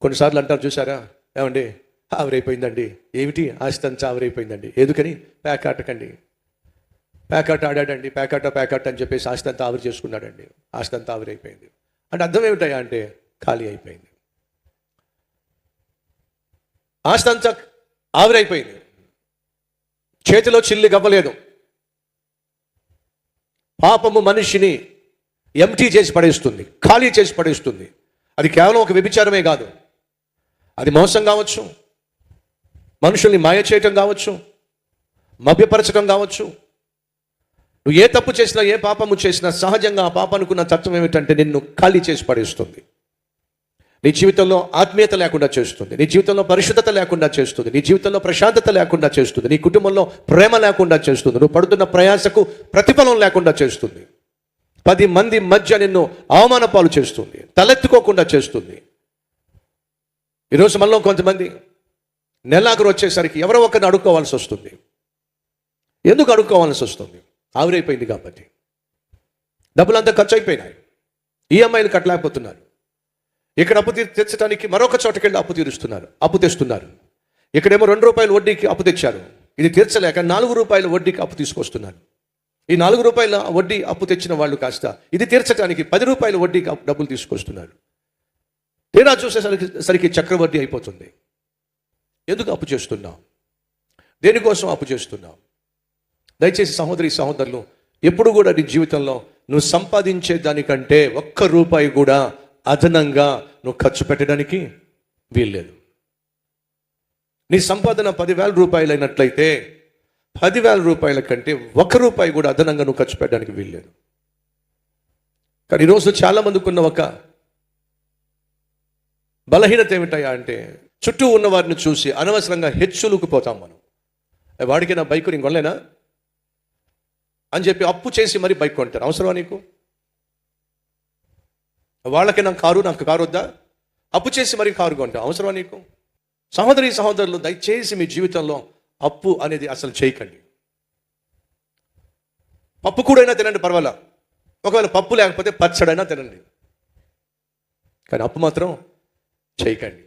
కొన్నిసార్లు అంటారు చూసారా ఏమండి? ఆవిరైపోయిందండి. ఏమిటి? ఆస్తి అంతా ఆవిరైపోయిందండి. ఎందుకని? ప్యాకాటకండి. ప్యాకాట ఆడాడండి. ప్యాకాట ప్యాకాట అని చెప్పేసి ఆస్తి అంతా ఆవిరి చేసుకున్నాడండి. ఆస్తి అంతా ఆవిరైపోయింది. అంటే అర్థం ఏమిటయా అంటే ఖాళీ అయిపోయింది. ఆస్తి ఆవిరైపోయింది. చేతిలో చిల్లి గవ్వలేదు. పాపము మనిషిని ఎంటీ చేసి పడేస్తుంది. ఖాళీ చేసి పడేస్తుంది. అది కేవలం ఒక వ్యభిచారమే కాదు. అది మోసం కావచ్చు. మనుషుల్ని మాయ చేయటం కావచ్చు. మభ్యపరచడం కావచ్చు. నువ్వు ఏ తప్పు చేసినా ఏ పాపము చేసినా సహజంగా ఆ పాప అనుకున్న తత్వం ఏమిటంటే నిన్ను ఖాళీ చేసి పడేస్తుంది. నీ జీవితంలో ఆత్మీయత లేకుండా చేస్తుంది. నీ జీవితంలో పరిశుద్ధత లేకుండా చేస్తుంది. నీ జీవితంలో ప్రశాంతత లేకుండా చేస్తుంది. నీ కుటుంబంలో ప్రేమ లేకుండా చేస్తుంది. నువ్వు పడుతున్న ప్రయాసకు ప్రతిఫలం లేకుండా చేస్తుంది. పది మంది మధ్య నిన్ను అవమానపాలు చేస్తుంది. తలెత్తుకోకుండా చేస్తుంది. ఈరోజు మనలో కొంతమంది నెలాఖరు వచ్చేసరికి ఎవరో ఒకరిని అడుక్కోవాల్సి వస్తుంది. ఎందుకు అడుక్కోవాల్సి వస్తుంది? ఆవిరైపోయింది కాబట్టి. డబ్బులంతా ఖర్చు అయిపోయినాయి ఈఎంఐలు కట్టలేకపోతున్నారు. ఇక్కడ అప్పు తీ- తెచ్చడానికి మరొక చోటకి వెళ్ళి అప్పు తీరుస్తున్నారు అప్పు తెస్తున్నారు. ఇక్కడేమో రెండు రూపాయల వడ్డీకి అప్పు తెచ్చారు. ఇది తీర్చలేక నాలుగు రూపాయల వడ్డీకి అప్పు తీసుకొస్తున్నారు. ఈ నాలుగు రూపాయల వడ్డీ అప్పు తెచ్చిన వాళ్ళు కాస్త ఇది తీర్చడానికి పది రూపాయల వడ్డీకి డబ్బులు తీసుకొస్తున్నారు. తీరా చూసేసరికి సరికి చక్రవర్తి అయిపోతుంది. ఎందుకు అప్పు చేస్తున్నాం దేనికోసం అప్పు చేస్తున్నాం దయచేసి సహోదరి సహోదరులు ఎప్పుడు కూడా నీ జీవితంలో నువ్వు సంపాదించే దానికంటే ఒక్క రూపాయి కూడా అదనంగా నువ్వు ఖర్చు పెట్టడానికి వీల్లేదు. నీ సంపాదన పదివేల రూపాయలు అయినట్లయితే పదివేల రూపాయల కంటే ఒక రూపాయి కూడా అదనంగా నువ్వు ఖర్చు పెట్టడానికి వీల్లేదు. కానీ ఈరోజు చాలామందికి ఉన్న ఒక బలహీనత ఏమిటయా అంటే చుట్టూ ఉన్న వారిని చూసి అనవసరంగా హెచ్చులుకుపోతాం మనం. వాడికి నా బైక్ నేను కొనలేనా? అని చెప్పి అప్పు చేసి మరి బైక్ కొంటారు. అవసరమా నీకు? వాళ్ళకి నాకు కారు నాకు కారు వద్దా? అప్పు చేసి మరి కారు కొంటాం అవసరమా నీకు? సహోదరి సహోదరులు దయచేసి మీ జీవితంలో అప్పు అనేది అసలు చేయకండి. పప్పు కూడైనా తినండి పర్వాలా? ఒకవేళ పప్పు లేకపోతే పచ్చడైనా తినండి. కానీ అప్పు మాత్రం చేయకండి.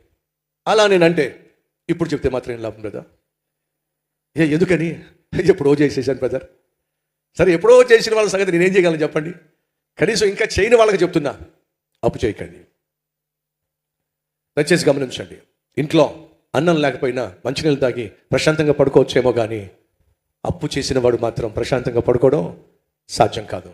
అలా నేనంటే ఇప్పుడు చెప్తే మాత్రం ఏం లాభం బ్రదర్ ఏ ఎందుకని? ఎప్పుడో చేసేసాను బ్రదర్ సరే ఎప్పుడో చేసిన వాళ్ళ సంగతి నేనేం చేయగలను చెప్పండి? కనీసం ఇంకా చేయని వాళ్ళకి చెప్తున్నా. అప్పు చేయకండి. దయచేసి గమనించండి. ఇంట్లో అన్నం లేకపోయినా మంచినీళ్ళు తాగి ప్రశాంతంగా పడుకోవచ్చేమో కానీ అప్పు చేసిన వాడు మాత్రం ప్రశాంతంగా పడుకోవడం సాధ్యం కాదు.